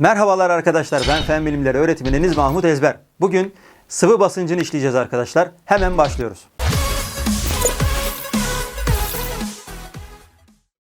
Merhabalar arkadaşlar ben Fen Bilimleri öğretmeniniz Mahmut Ezber. Bugün sıvı basıncını işleyeceğiz arkadaşlar. Hemen başlıyoruz.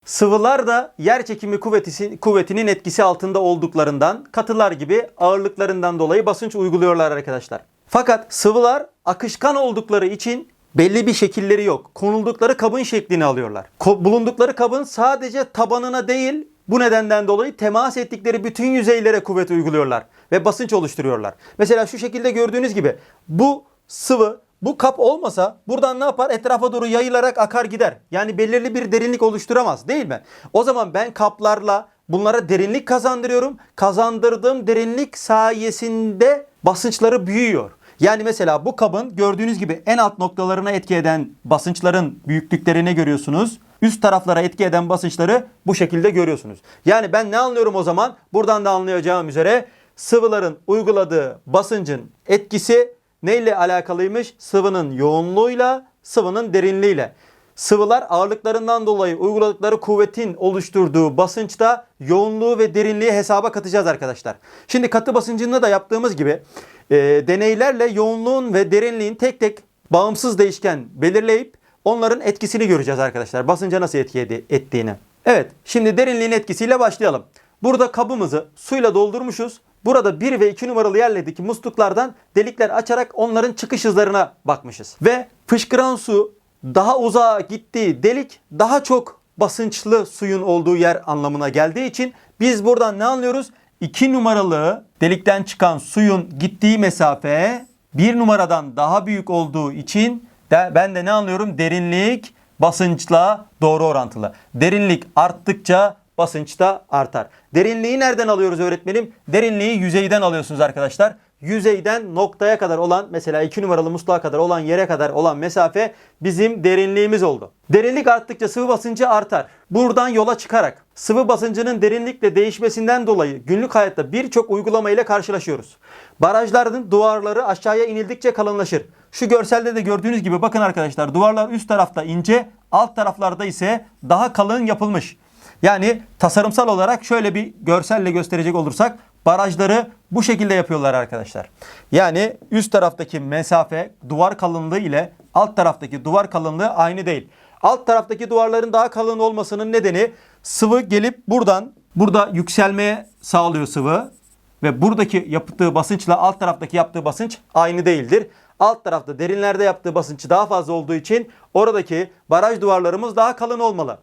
Sıvılar da yer çekimi kuvveti, kuvvetinin etkisi altında olduklarından katılar gibi ağırlıklarından dolayı basınç uyguluyorlar arkadaşlar. Fakat sıvılar akışkan oldukları için belli bir şekilleri yok. Konuldukları kabın şeklini alıyorlar. Ko- bulundukları kabın sadece tabanına değil bu nedenden dolayı temas ettikleri bütün yüzeylere kuvvet uyguluyorlar ve basınç oluşturuyorlar. Mesela şu şekilde gördüğünüz gibi bu sıvı bu kap olmasa buradan ne yapar? Etrafa doğru yayılarak akar gider. Yani belirli bir derinlik oluşturamaz değil mi? O zaman ben kaplarla bunlara derinlik kazandırıyorum. Kazandırdığım derinlik sayesinde basınçları büyüyor. Yani mesela bu kabın gördüğünüz gibi en alt noktalarına etki eden basınçların büyüklüklerini görüyorsunuz. Üst taraflara etki eden basınçları bu şekilde görüyorsunuz. Yani ben ne anlıyorum o zaman? Buradan da anlayacağım üzere sıvıların uyguladığı basıncın etkisi neyle alakalıymış? Sıvının yoğunluğuyla, sıvının derinliğiyle. Sıvılar ağırlıklarından dolayı uyguladıkları kuvvetin oluşturduğu basınçta yoğunluğu ve derinliği hesaba katacağız arkadaşlar. Şimdi katı basıncında da yaptığımız gibi e, deneylerle yoğunluğun ve derinliğin tek tek bağımsız değişken belirleyip onların etkisini göreceğiz arkadaşlar. Basınca nasıl etki ettiğini. Evet şimdi derinliğin etkisiyle başlayalım. Burada kabımızı suyla doldurmuşuz. Burada 1 ve 2 numaralı yerlerdeki musluklardan delikler açarak onların çıkış hızlarına bakmışız. Ve fışkıran su daha uzağa gittiği delik daha çok basınçlı suyun olduğu yer anlamına geldiği için biz buradan ne anlıyoruz? 2 numaralı delikten çıkan suyun gittiği mesafe 1 numaradan daha büyük olduğu için de ben de ne anlıyorum? Derinlik basınçla doğru orantılı. Derinlik arttıkça basınç da artar. Derinliği nereden alıyoruz öğretmenim? Derinliği yüzeyden alıyorsunuz arkadaşlar. Yüzeyden noktaya kadar olan mesela 2 numaralı musluğa kadar olan yere kadar olan mesafe bizim derinliğimiz oldu. Derinlik arttıkça sıvı basıncı artar. Buradan yola çıkarak sıvı basıncının derinlikle değişmesinden dolayı günlük hayatta birçok uygulama ile karşılaşıyoruz. Barajların duvarları aşağıya inildikçe kalınlaşır. Şu görselde de gördüğünüz gibi bakın arkadaşlar duvarlar üst tarafta ince, alt taraflarda ise daha kalın yapılmış. Yani tasarımsal olarak şöyle bir görselle gösterecek olursak barajları bu şekilde yapıyorlar arkadaşlar. Yani üst taraftaki mesafe duvar kalınlığı ile alt taraftaki duvar kalınlığı aynı değil. Alt taraftaki duvarların daha kalın olmasının nedeni sıvı gelip buradan burada yükselmeye sağlıyor sıvı ve buradaki yaptığı basınçla alt taraftaki yaptığı basınç aynı değildir. Alt tarafta derinlerde yaptığı basınç daha fazla olduğu için oradaki baraj duvarlarımız daha kalın olmalı.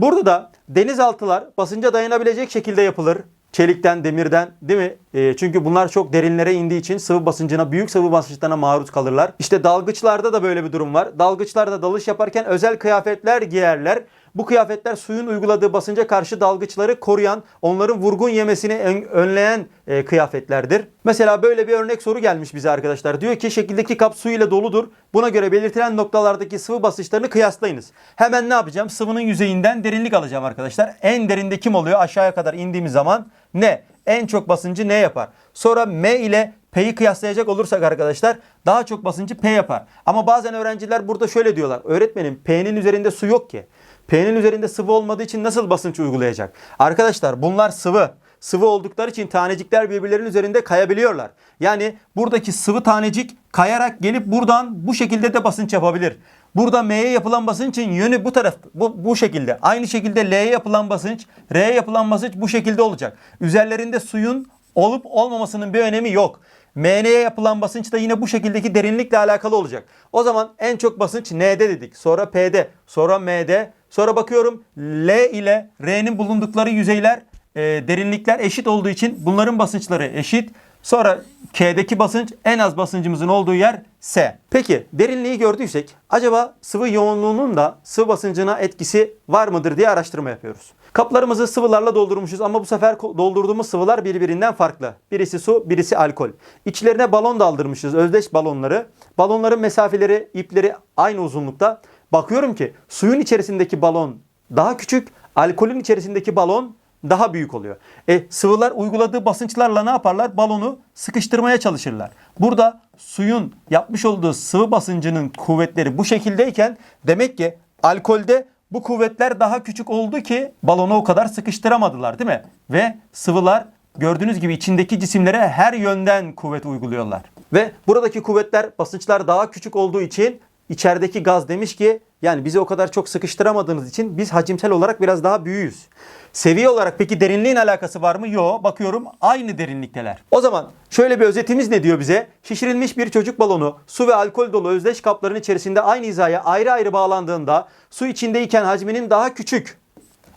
Burada da denizaltılar basınca dayanabilecek şekilde yapılır. Çelikten, demirden değil mi? E, çünkü bunlar çok derinlere indiği için sıvı basıncına, büyük sıvı basınçlarına maruz kalırlar. İşte dalgıçlarda da böyle bir durum var. Dalgıçlar da dalış yaparken özel kıyafetler giyerler. Bu kıyafetler suyun uyguladığı basınca karşı dalgıçları koruyan, onların vurgun yemesini ön- önleyen e, kıyafetlerdir. Mesela böyle bir örnek soru gelmiş bize arkadaşlar. Diyor ki şekildeki kap su ile doludur. Buna göre belirtilen noktalardaki sıvı basınçlarını kıyaslayınız. Hemen ne yapacağım? Sıvının yüzeyinden derinlik alacağım arkadaşlar. En derinde kim oluyor? Aşağıya kadar indiğimiz zaman ne? En çok basıncı ne yapar? Sonra M ile P'yi kıyaslayacak olursak arkadaşlar daha çok basıncı P yapar. Ama bazen öğrenciler burada şöyle diyorlar. Öğretmenim P'nin üzerinde su yok ki. P'nin üzerinde sıvı olmadığı için nasıl basınç uygulayacak? Arkadaşlar bunlar sıvı. Sıvı oldukları için tanecikler birbirlerinin üzerinde kayabiliyorlar. Yani buradaki sıvı tanecik kayarak gelip buradan bu şekilde de basınç yapabilir. Burada M'ye yapılan basınçın yönü bu taraf bu, bu şekilde. Aynı şekilde L'ye yapılan basınç, R'ye yapılan basınç bu şekilde olacak. Üzerlerinde suyun olup olmamasının bir önemi yok. MN'ye yapılan basınç da yine bu şekildeki derinlikle alakalı olacak. O zaman en çok basınç N'de dedik. Sonra P'de, sonra M'de. Sonra bakıyorum L ile R'nin bulundukları yüzeyler, e, derinlikler eşit olduğu için bunların basınçları eşit. Sonra K'deki basınç en az basıncımızın olduğu yer S. Peki derinliği gördüysek acaba sıvı yoğunluğunun da sıvı basıncına etkisi var mıdır diye araştırma yapıyoruz. Kaplarımızı sıvılarla doldurmuşuz ama bu sefer doldurduğumuz sıvılar birbirinden farklı. Birisi su, birisi alkol. İçlerine balon daldırmışız, özdeş balonları. Balonların mesafeleri, ipleri aynı uzunlukta. Bakıyorum ki suyun içerisindeki balon daha küçük, alkolün içerisindeki balon daha büyük oluyor. E sıvılar uyguladığı basınçlarla ne yaparlar? Balonu sıkıştırmaya çalışırlar. Burada suyun yapmış olduğu sıvı basıncının kuvvetleri bu şekildeyken demek ki alkolde bu kuvvetler daha küçük oldu ki balonu o kadar sıkıştıramadılar değil mi? Ve sıvılar gördüğünüz gibi içindeki cisimlere her yönden kuvvet uyguluyorlar. Ve buradaki kuvvetler basınçlar daha küçük olduğu için içerideki gaz demiş ki yani bizi o kadar çok sıkıştıramadığınız için biz hacimsel olarak biraz daha büyüğüz. Seviye olarak peki derinliğin alakası var mı? Yok. Bakıyorum aynı derinlikteler. O zaman şöyle bir özetimiz ne diyor bize? Şişirilmiş bir çocuk balonu su ve alkol dolu özdeş kapların içerisinde aynı hizaya ayrı ayrı bağlandığında su içindeyken hacminin daha küçük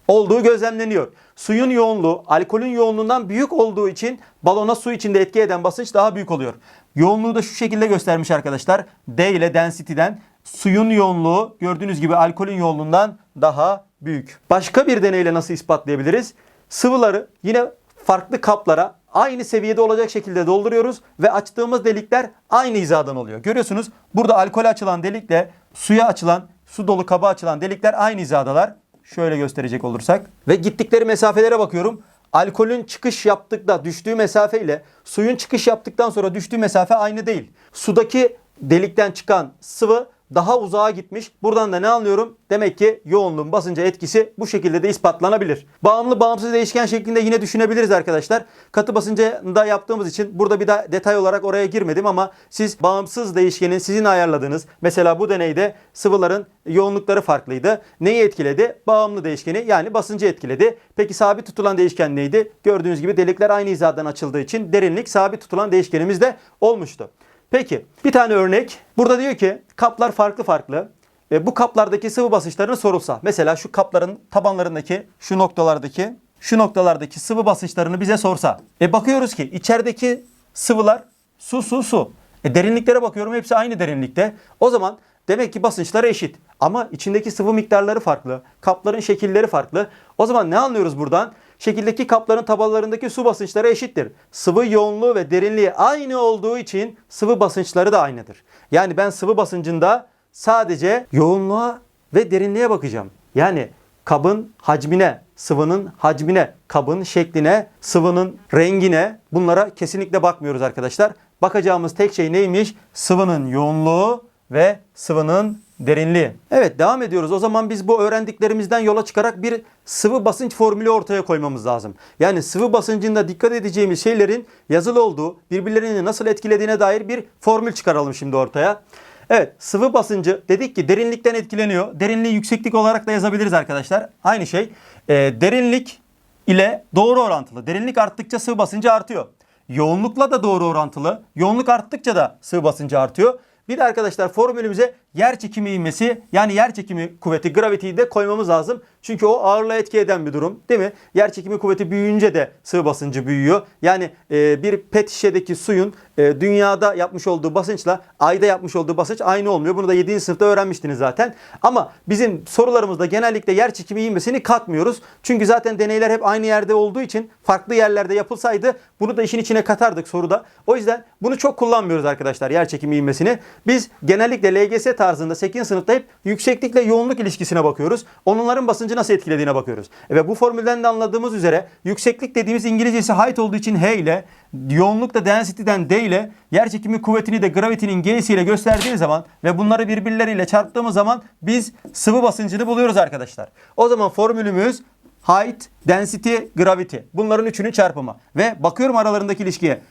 olduğu gözlemleniyor. Suyun yoğunluğu alkolün yoğunluğundan büyük olduğu için balona su içinde etki eden basınç daha büyük oluyor. Yoğunluğu da şu şekilde göstermiş arkadaşlar. D ile density'den suyun yoğunluğu gördüğünüz gibi alkolün yoğunluğundan daha büyük. Başka bir deneyle nasıl ispatlayabiliriz? Sıvıları yine farklı kaplara aynı seviyede olacak şekilde dolduruyoruz ve açtığımız delikler aynı hizadan oluyor. Görüyorsunuz burada alkole açılan delikle suya açılan, su dolu kaba açılan delikler aynı hizadalar. Şöyle gösterecek olursak. Ve gittikleri mesafelere bakıyorum. Alkolün çıkış yaptıkta düştüğü mesafe ile suyun çıkış yaptıktan sonra düştüğü mesafe aynı değil. Sudaki delikten çıkan sıvı daha uzağa gitmiş. Buradan da ne anlıyorum? Demek ki yoğunluğun basınca etkisi bu şekilde de ispatlanabilir. Bağımlı bağımsız değişken şeklinde yine düşünebiliriz arkadaşlar. Katı basıncında yaptığımız için burada bir daha detay olarak oraya girmedim ama siz bağımsız değişkenin sizin ayarladığınız mesela bu deneyde sıvıların yoğunlukları farklıydı. Neyi etkiledi? Bağımlı değişkeni yani basıncı etkiledi. Peki sabit tutulan değişken neydi? Gördüğünüz gibi delikler aynı hizadan açıldığı için derinlik sabit tutulan değişkenimiz de olmuştu. Peki bir tane örnek. Burada diyor ki kaplar farklı farklı. E, bu kaplardaki sıvı basınçlarını sorulsa. Mesela şu kapların tabanlarındaki şu noktalardaki şu noktalardaki sıvı basınçlarını bize sorsa. E bakıyoruz ki içerideki sıvılar su su su. E derinliklere bakıyorum hepsi aynı derinlikte. O zaman demek ki basınçları eşit. Ama içindeki sıvı miktarları farklı. Kapların şekilleri farklı. O zaman ne anlıyoruz buradan? Şekildeki kapların tabanlarındaki su basınçları eşittir. Sıvı yoğunluğu ve derinliği aynı olduğu için sıvı basınçları da aynıdır. Yani ben sıvı basıncında sadece yoğunluğa ve derinliğe bakacağım. Yani kabın hacmine, sıvının hacmine, kabın şekline, sıvının rengine bunlara kesinlikle bakmıyoruz arkadaşlar. Bakacağımız tek şey neymiş? Sıvının yoğunluğu ve sıvının derinliği. Evet devam ediyoruz. O zaman biz bu öğrendiklerimizden yola çıkarak bir sıvı basınç formülü ortaya koymamız lazım. Yani sıvı basıncında dikkat edeceğimiz şeylerin yazılı olduğu, birbirlerini nasıl etkilediğine dair bir formül çıkaralım şimdi ortaya. Evet sıvı basıncı dedik ki derinlikten etkileniyor. Derinliği yükseklik olarak da yazabiliriz arkadaşlar. Aynı şey. Ee, derinlik ile doğru orantılı. Derinlik arttıkça sıvı basıncı artıyor. Yoğunlukla da doğru orantılı. Yoğunluk arttıkça da sıvı basıncı artıyor. Bir de arkadaşlar formülümüze yer çekimi ivmesi yani yer çekimi kuvveti gravity'yi de koymamız lazım. Çünkü o ağırlığa etki eden bir durum değil mi? Yer çekimi kuvveti büyüyünce de sıvı basıncı büyüyor. Yani e, bir pet şişedeki suyun e, dünyada yapmış olduğu basınçla ayda yapmış olduğu basınç aynı olmuyor. Bunu da 7. sınıfta öğrenmiştiniz zaten. Ama bizim sorularımızda genellikle yer çekimi ivmesini katmıyoruz. Çünkü zaten deneyler hep aynı yerde olduğu için farklı yerlerde yapılsaydı bunu da işin içine katardık soruda. O yüzden bunu çok kullanmıyoruz arkadaşlar yer çekimi ivmesini. Biz genellikle LGS tarzında 8. sınıfta hep yükseklikle yoğunluk ilişkisine bakıyoruz. Onların basıncı nasıl etkilediğine bakıyoruz. Ve bu formülden de anladığımız üzere yükseklik dediğimiz İngilizcesi height olduğu için H ile yoğunluk da density'den D ile yer çekimi kuvvetini de gravity'nin G'si ile gösterdiği zaman ve bunları birbirleriyle çarptığımız zaman biz sıvı basıncını buluyoruz arkadaşlar. O zaman formülümüz height, density, gravity. Bunların üçünün çarpımı. Ve bakıyorum aralarındaki ilişkiye.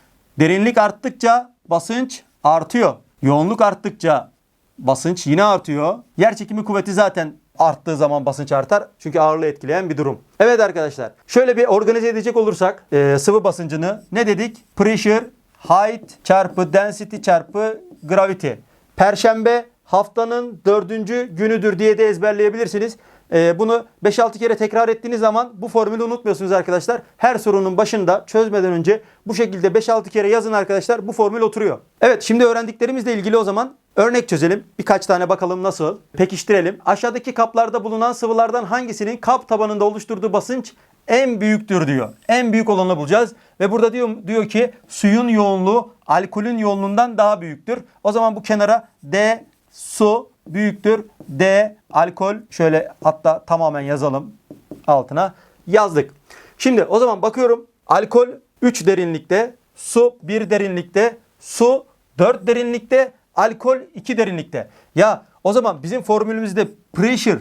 Derinlik arttıkça basınç artıyor. Yoğunluk arttıkça basınç yine artıyor. Yer çekimi kuvveti zaten arttığı zaman basınç artar. Çünkü ağırlığı etkileyen bir durum. Evet arkadaşlar. Şöyle bir organize edecek olursak e, sıvı basıncını ne dedik? Pressure, height çarpı density çarpı gravity. Perşembe haftanın dördüncü günüdür diye de ezberleyebilirsiniz. Ee, bunu 5-6 kere tekrar ettiğiniz zaman bu formülü unutmuyorsunuz arkadaşlar. Her sorunun başında çözmeden önce bu şekilde 5-6 kere yazın arkadaşlar. Bu formül oturuyor. Evet şimdi öğrendiklerimizle ilgili o zaman örnek çözelim. Birkaç tane bakalım nasıl. Pekiştirelim. Aşağıdaki kaplarda bulunan sıvılardan hangisinin kap tabanında oluşturduğu basınç en büyüktür diyor. En büyük olanı bulacağız. Ve burada diyor, diyor ki suyun yoğunluğu alkolün yoğunluğundan daha büyüktür. O zaman bu kenara D su büyüktür. D alkol şöyle hatta tamamen yazalım altına yazdık. Şimdi o zaman bakıyorum alkol 3 derinlikte, su 1 derinlikte, su 4 derinlikte, alkol 2 derinlikte. Ya o zaman bizim formülümüzde pressure,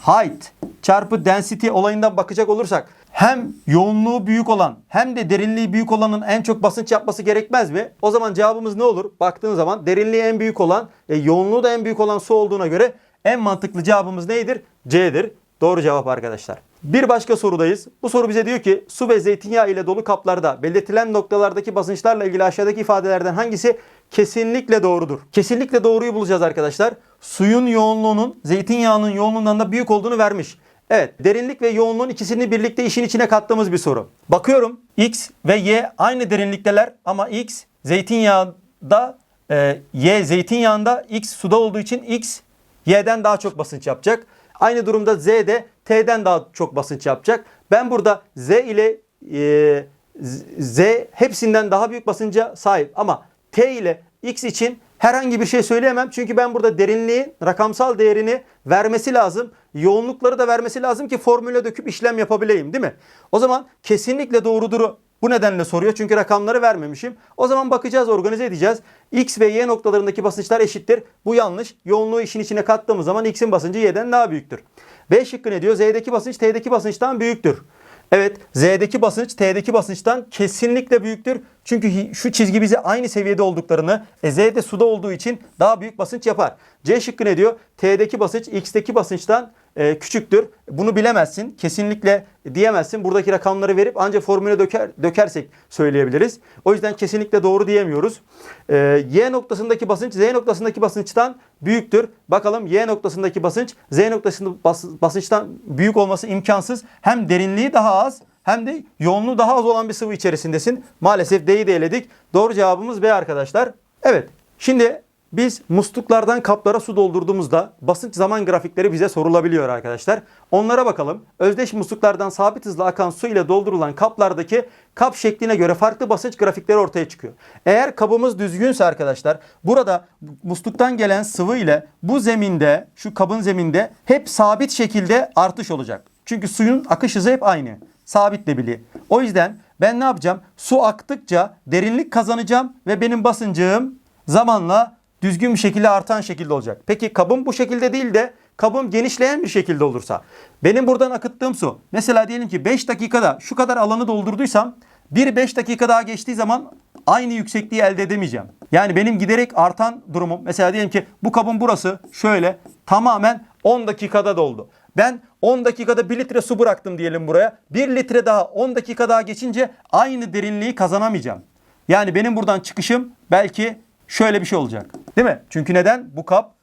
height çarpı density olayından bakacak olursak hem yoğunluğu büyük olan hem de derinliği büyük olanın en çok basınç yapması gerekmez mi? O zaman cevabımız ne olur? Baktığın zaman derinliği en büyük olan, e, yoğunluğu da en büyük olan su olduğuna göre en mantıklı cevabımız neydir? C'dir. Doğru cevap arkadaşlar. Bir başka sorudayız. Bu soru bize diyor ki su ve zeytinyağı ile dolu kaplarda belirtilen noktalardaki basınçlarla ilgili aşağıdaki ifadelerden hangisi kesinlikle doğrudur? Kesinlikle doğruyu bulacağız arkadaşlar. Suyun yoğunluğunun zeytinyağının yoğunluğundan da büyük olduğunu vermiş. Evet derinlik ve yoğunluğun ikisini birlikte işin içine kattığımız bir soru. Bakıyorum X ve Y aynı derinlikteler ama X zeytinyağında e, Y zeytinyağında X suda olduğu için X Y'den daha çok basınç yapacak. Aynı durumda Z de T'den daha çok basınç yapacak. Ben burada Z ile e, Z hepsinden daha büyük basınca sahip ama T ile X için herhangi bir şey söyleyemem. Çünkü ben burada derinliği, rakamsal değerini vermesi lazım. Yoğunlukları da vermesi lazım ki formüle döküp işlem yapabileyim değil mi? O zaman kesinlikle doğrudur bu nedenle soruyor çünkü rakamları vermemişim. O zaman bakacağız, organize edeceğiz. X ve Y noktalarındaki basınçlar eşittir. Bu yanlış. Yoğunluğu işin içine kattığımız zaman X'in basıncı Y'den daha büyüktür. B şıkkı ne diyor? Z'deki basınç T'deki basınçtan büyüktür. Evet Z'deki basınç T'deki basınçtan kesinlikle büyüktür. Çünkü şu çizgi bize aynı seviyede olduklarını e, Z suda olduğu için daha büyük basınç yapar. C şıkkı ne diyor? T'deki basınç X'teki basınçtan e, küçüktür. Bunu bilemezsin. Kesinlikle diyemezsin. Buradaki rakamları verip ancak formüle döker, dökersek söyleyebiliriz. O yüzden kesinlikle doğru diyemiyoruz. E, y noktasındaki basınç Z noktasındaki basınçtan büyüktür. Bakalım Y noktasındaki basınç Z noktasındaki bas, basınçtan büyük olması imkansız. Hem derinliği daha az hem de yoğunluğu daha az olan bir sıvı içerisindesin. Maalesef D'yi de eledik. Doğru cevabımız B arkadaşlar. Evet. Şimdi biz musluklardan kaplara su doldurduğumuzda basınç zaman grafikleri bize sorulabiliyor arkadaşlar. Onlara bakalım. Özdeş musluklardan sabit hızla akan su ile doldurulan kaplardaki kap şekline göre farklı basınç grafikleri ortaya çıkıyor. Eğer kabımız düzgünse arkadaşlar burada musluktan gelen sıvı ile bu zeminde şu kabın zeminde hep sabit şekilde artış olacak. Çünkü suyun akış hızı hep aynı. Sabit debili. O yüzden ben ne yapacağım? Su aktıkça derinlik kazanacağım ve benim basıncım zamanla düzgün bir şekilde artan şekilde olacak. Peki kabım bu şekilde değil de kabım genişleyen bir şekilde olursa benim buradan akıttığım su mesela diyelim ki 5 dakikada şu kadar alanı doldurduysam bir 5 dakika daha geçtiği zaman aynı yüksekliği elde edemeyeceğim. Yani benim giderek artan durumum mesela diyelim ki bu kabın burası şöyle tamamen 10 dakikada doldu. Ben 10 dakikada 1 litre su bıraktım diyelim buraya. 1 litre daha 10 dakika daha geçince aynı derinliği kazanamayacağım. Yani benim buradan çıkışım belki şöyle bir şey olacak. Değil mi? Çünkü neden? Bu kap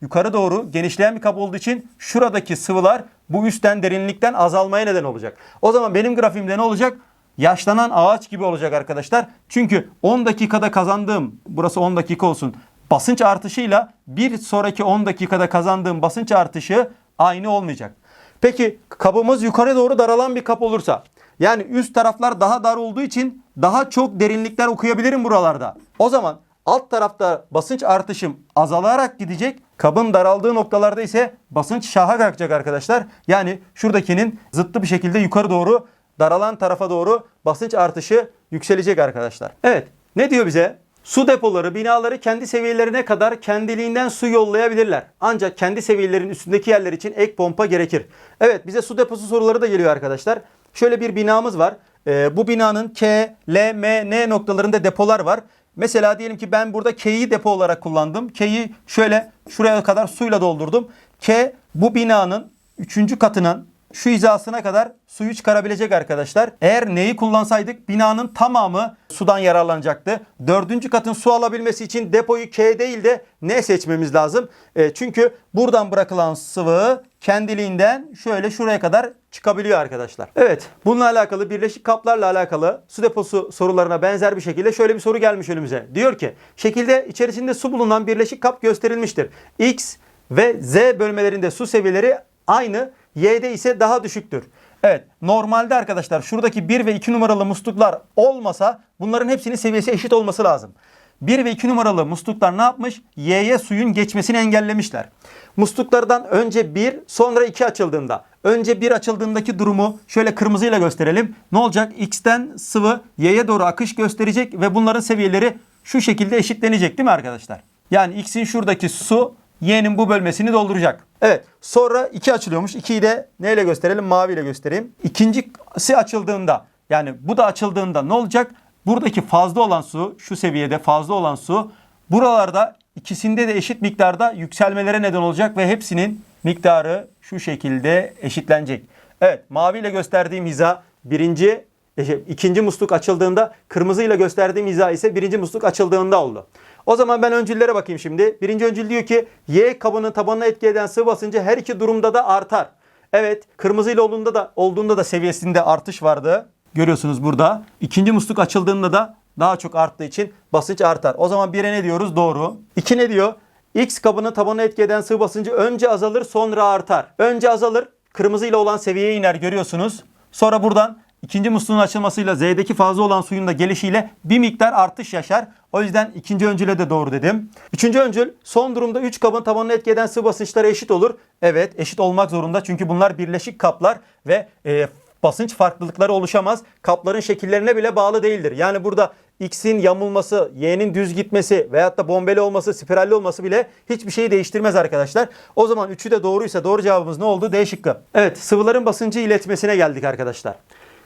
yukarı doğru genişleyen bir kap olduğu için şuradaki sıvılar bu üstten derinlikten azalmaya neden olacak. O zaman benim grafiğimde ne olacak? Yaşlanan ağaç gibi olacak arkadaşlar. Çünkü 10 dakikada kazandığım, burası 10 dakika olsun, basınç artışıyla bir sonraki 10 dakikada kazandığım basınç artışı aynı olmayacak. Peki kabımız yukarı doğru daralan bir kap olursa yani üst taraflar daha dar olduğu için daha çok derinlikler okuyabilirim buralarda. O zaman alt tarafta basınç artışım azalarak gidecek. Kabın daraldığı noktalarda ise basınç şaha kalkacak arkadaşlar. Yani şuradakinin zıttı bir şekilde yukarı doğru daralan tarafa doğru basınç artışı yükselecek arkadaşlar. Evet ne diyor bize? Su depoları binaları kendi seviyelerine kadar kendiliğinden su yollayabilirler. Ancak kendi seviyelerin üstündeki yerler için ek pompa gerekir. Evet bize su deposu soruları da geliyor arkadaşlar. Şöyle bir binamız var. Ee, bu binanın K, L, M, N noktalarında depolar var. Mesela diyelim ki ben burada K'yi depo olarak kullandım. K'yi şöyle şuraya kadar suyla doldurdum. K bu binanın 3. katının şu hizasına kadar suyu çıkarabilecek arkadaşlar. Eğer neyi kullansaydık binanın tamamı sudan yararlanacaktı. Dördüncü katın su alabilmesi için depoyu K değil de ne seçmemiz lazım? E, çünkü buradan bırakılan sıvı kendiliğinden şöyle şuraya kadar çıkabiliyor arkadaşlar. Evet bununla alakalı birleşik kaplarla alakalı su deposu sorularına benzer bir şekilde şöyle bir soru gelmiş önümüze. Diyor ki şekilde içerisinde su bulunan birleşik kap gösterilmiştir. X ve Z bölmelerinde su seviyeleri aynı Y'de ise daha düşüktür. Evet normalde arkadaşlar şuradaki 1 ve 2 numaralı musluklar olmasa bunların hepsinin seviyesi eşit olması lazım. 1 ve 2 numaralı musluklar ne yapmış? Y'ye suyun geçmesini engellemişler. Musluklardan önce 1 sonra 2 açıldığında önce 1 açıldığındaki durumu şöyle kırmızıyla gösterelim. Ne olacak? X'ten sıvı Y'ye doğru akış gösterecek ve bunların seviyeleri şu şekilde eşitlenecek değil mi arkadaşlar? Yani X'in şuradaki su Y'nin bu bölmesini dolduracak. Evet sonra 2 açılıyormuş. 2'yi de neyle gösterelim? Maviyle göstereyim. İkincisi açıldığında yani bu da açıldığında ne olacak? Buradaki fazla olan su şu seviyede fazla olan su buralarda ikisinde de eşit miktarda yükselmelere neden olacak ve hepsinin miktarı şu şekilde eşitlenecek. Evet maviyle gösterdiğim hiza birinci e, şey, ikinci musluk açıldığında kırmızıyla gösterdiğim hiza ise birinci musluk açıldığında oldu. O zaman ben öncüllere bakayım şimdi. Birinci öncül diyor ki Y kabının tabanına etki eden sıvı basıncı her iki durumda da artar. Evet kırmızıyla olduğunda da olduğunda da seviyesinde artış vardı. Görüyorsunuz burada. İkinci musluk açıldığında da daha çok arttığı için basınç artar. O zaman 1'e ne diyoruz? Doğru. 2 ne diyor? X kabının tabanına etki eden sıvı basıncı önce azalır sonra artar. Önce azalır. Kırmızıyla olan seviyeye iner görüyorsunuz. Sonra buradan ikinci musluğun açılmasıyla Z'deki fazla olan suyun da gelişiyle bir miktar artış yaşar. O yüzden ikinci öncüle de doğru dedim. Üçüncü öncül son durumda 3 kabın tabanına etki eden sıvı basınçları eşit olur. Evet eşit olmak zorunda çünkü bunlar birleşik kaplar ve e, basınç farklılıkları oluşamaz. Kapların şekillerine bile bağlı değildir. Yani burada X'in yamulması, Y'nin düz gitmesi veyahut da bombeli olması, spiralli olması bile hiçbir şeyi değiştirmez arkadaşlar. O zaman üçü de doğruysa doğru cevabımız ne oldu? D şıkkı. Evet sıvıların basıncı iletmesine geldik arkadaşlar.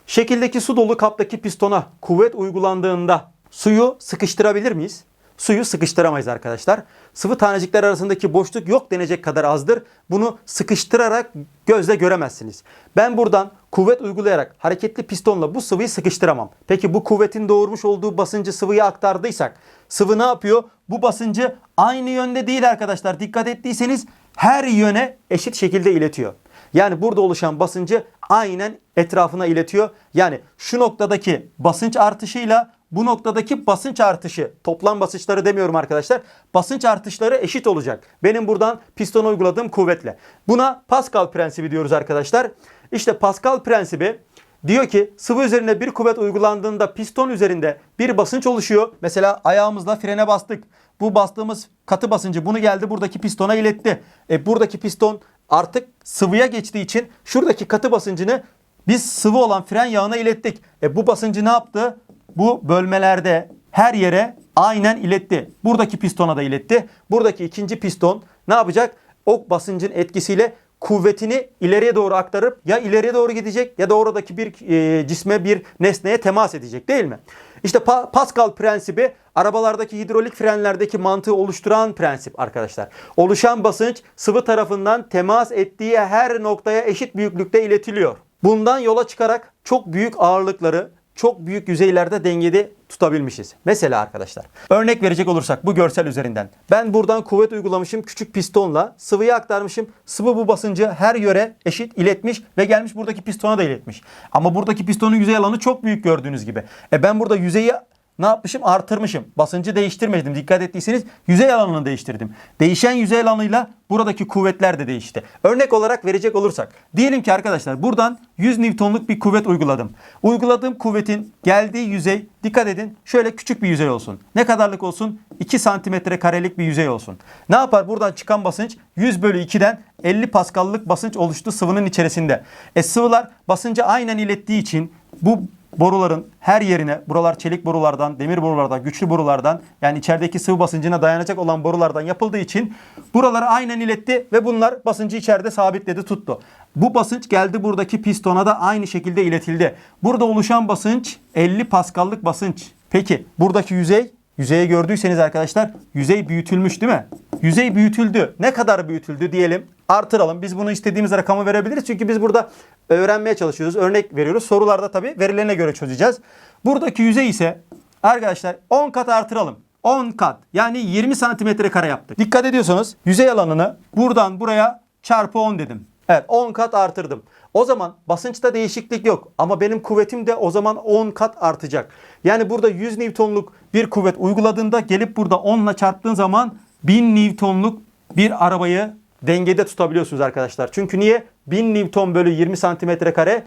Şekildeki su dolu kaptaki pistona kuvvet uygulandığında suyu sıkıştırabilir miyiz? Suyu sıkıştıramayız arkadaşlar. Sıvı tanecikler arasındaki boşluk yok denecek kadar azdır. Bunu sıkıştırarak gözle göremezsiniz. Ben buradan kuvvet uygulayarak hareketli pistonla bu sıvıyı sıkıştıramam. Peki bu kuvvetin doğurmuş olduğu basıncı sıvıya aktardıysak sıvı ne yapıyor? Bu basıncı aynı yönde değil arkadaşlar. Dikkat ettiyseniz her yöne eşit şekilde iletiyor. Yani burada oluşan basıncı aynen etrafına iletiyor. Yani şu noktadaki basınç artışıyla bu noktadaki basınç artışı, toplam basınçları demiyorum arkadaşlar. Basınç artışları eşit olacak. Benim buradan pistona uyguladığım kuvvetle. Buna Pascal prensibi diyoruz arkadaşlar. İşte Pascal prensibi diyor ki sıvı üzerine bir kuvvet uygulandığında piston üzerinde bir basınç oluşuyor. Mesela ayağımızla frene bastık. Bu bastığımız katı basıncı bunu geldi buradaki pistona iletti. E, buradaki piston artık sıvıya geçtiği için şuradaki katı basıncını biz sıvı olan fren yağına ilettik. E, bu basıncı ne yaptı? Bu bölmelerde her yere aynen iletti. Buradaki pistona da iletti. Buradaki ikinci piston ne yapacak? O basıncın etkisiyle kuvvetini ileriye doğru aktarıp ya ileriye doğru gidecek ya da oradaki bir e, cisme bir nesneye temas edecek değil mi? İşte Pa- Pascal prensibi arabalardaki hidrolik frenlerdeki mantığı oluşturan prensip arkadaşlar. Oluşan basınç sıvı tarafından temas ettiği her noktaya eşit büyüklükte iletiliyor. Bundan yola çıkarak çok büyük ağırlıkları çok büyük yüzeylerde dengede tutabilmişiz. Mesela arkadaşlar örnek verecek olursak bu görsel üzerinden. Ben buradan kuvvet uygulamışım küçük pistonla sıvıya aktarmışım. Sıvı bu basıncı her yöre eşit iletmiş ve gelmiş buradaki pistona da iletmiş. Ama buradaki pistonun yüzey alanı çok büyük gördüğünüz gibi. E ben burada yüzeyi ne yapmışım? Artırmışım. Basıncı değiştirmedim. Dikkat ettiyseniz yüzey alanını değiştirdim. Değişen yüzey alanıyla buradaki kuvvetler de değişti. Örnek olarak verecek olursak. Diyelim ki arkadaşlar buradan 100 Newton'luk bir kuvvet uyguladım. Uyguladığım kuvvetin geldiği yüzey dikkat edin şöyle küçük bir yüzey olsun. Ne kadarlık olsun? 2 santimetre karelik bir yüzey olsun. Ne yapar? Buradan çıkan basınç 100 bölü 2'den 50 paskallık basınç oluştu sıvının içerisinde. E sıvılar basıncı aynen ilettiği için bu boruların her yerine buralar çelik borulardan, demir borulardan, güçlü borulardan yani içerideki sıvı basıncına dayanacak olan borulardan yapıldığı için buraları aynen iletti ve bunlar basıncı içeride sabitledi tuttu. Bu basınç geldi buradaki pistona da aynı şekilde iletildi. Burada oluşan basınç 50 paskallık basınç. Peki buradaki yüzey Yüzeyi gördüyseniz arkadaşlar yüzey büyütülmüş değil mi? Yüzey büyütüldü. Ne kadar büyütüldü diyelim artıralım. Biz bunu istediğimiz rakamı verebiliriz. Çünkü biz burada öğrenmeye çalışıyoruz. Örnek veriyoruz. Sorularda tabii verilerine göre çözeceğiz. Buradaki yüzey ise arkadaşlar 10 kat artıralım. 10 kat yani 20 santimetre kare yaptık. Dikkat ediyorsanız yüzey alanını buradan buraya çarpı 10 dedim. Evet 10 kat artırdım. O zaman basınçta değişiklik yok ama benim kuvvetim de o zaman 10 kat artacak. Yani burada 100 Newton'luk bir kuvvet uyguladığında gelip burada 10 ile çarptığın zaman 1000 Newton'luk bir arabayı dengede tutabiliyorsunuz arkadaşlar. Çünkü niye? 1000 Newton bölü 20 santimetre kare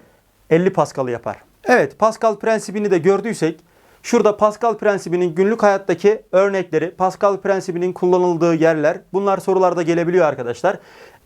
50 Pascal'ı yapar. Evet Pascal prensibini de gördüysek Şurada Pascal prensibinin günlük hayattaki örnekleri, Pascal prensibinin kullanıldığı yerler bunlar sorularda gelebiliyor arkadaşlar.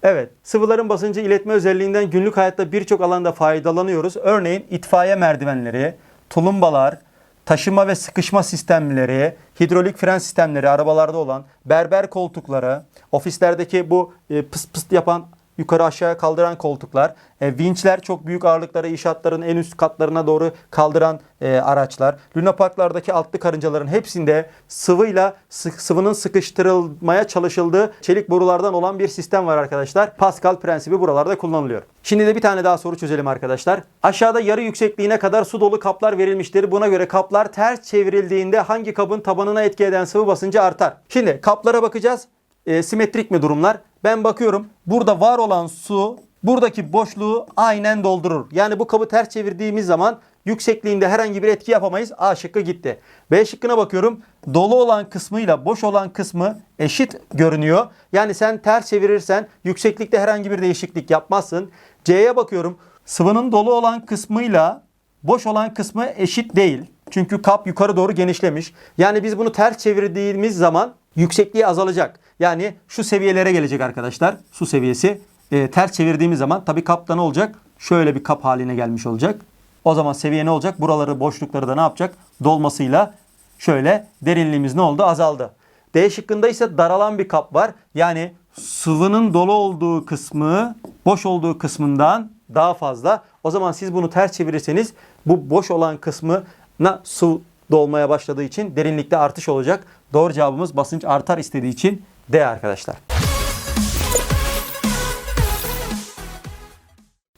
Evet, sıvıların basıncı iletme özelliğinden günlük hayatta birçok alanda faydalanıyoruz. Örneğin itfaiye merdivenleri, tulumbalar, taşıma ve sıkışma sistemleri, hidrolik fren sistemleri arabalarda olan, berber koltukları, ofislerdeki bu e, pıs pıs yapan yukarı aşağı kaldıran koltuklar, e, vinçler çok büyük ağırlıkları inşaatların en üst katlarına doğru kaldıran e, araçlar, Luna Parklardaki altlı karıncaların hepsinde sıvıyla sık, sıvının sıkıştırılmaya çalışıldığı çelik borulardan olan bir sistem var arkadaşlar. Pascal prensibi buralarda kullanılıyor. Şimdi de bir tane daha soru çözelim arkadaşlar. Aşağıda yarı yüksekliğine kadar su dolu kaplar verilmiştir. Buna göre kaplar ters çevrildiğinde hangi kabın tabanına etki eden sıvı basıncı artar? Şimdi kaplara bakacağız. E, simetrik mi durumlar? Ben bakıyorum. Burada var olan su buradaki boşluğu aynen doldurur. Yani bu kabı ters çevirdiğimiz zaman yüksekliğinde herhangi bir etki yapamayız. A şıkkı gitti. B şıkkına bakıyorum. Dolu olan kısmıyla boş olan kısmı eşit görünüyor. Yani sen ters çevirirsen yükseklikte herhangi bir değişiklik yapmazsın. C'ye bakıyorum. Sıvının dolu olan kısmıyla boş olan kısmı eşit değil. Çünkü kap yukarı doğru genişlemiş. Yani biz bunu ters çevirdiğimiz zaman yüksekliği azalacak. Yani şu seviyelere gelecek arkadaşlar. Su seviyesi. Ee, ters çevirdiğimiz zaman tabii kapta ne olacak? Şöyle bir kap haline gelmiş olacak. O zaman seviye ne olacak? Buraları boşlukları da ne yapacak? Dolmasıyla şöyle derinliğimiz ne oldu? Azaldı. D şıkkında ise daralan bir kap var. Yani sıvının dolu olduğu kısmı boş olduğu kısmından daha fazla. O zaman siz bunu ters çevirirseniz bu boş olan kısmına su dolmaya başladığı için derinlikte artış olacak. Doğru cevabımız basınç artar istediği için D arkadaşlar.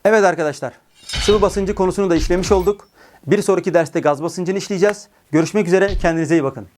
Evet arkadaşlar. Sıvı basıncı konusunu da işlemiş olduk. Bir sonraki derste gaz basıncını işleyeceğiz. Görüşmek üzere. Kendinize iyi bakın.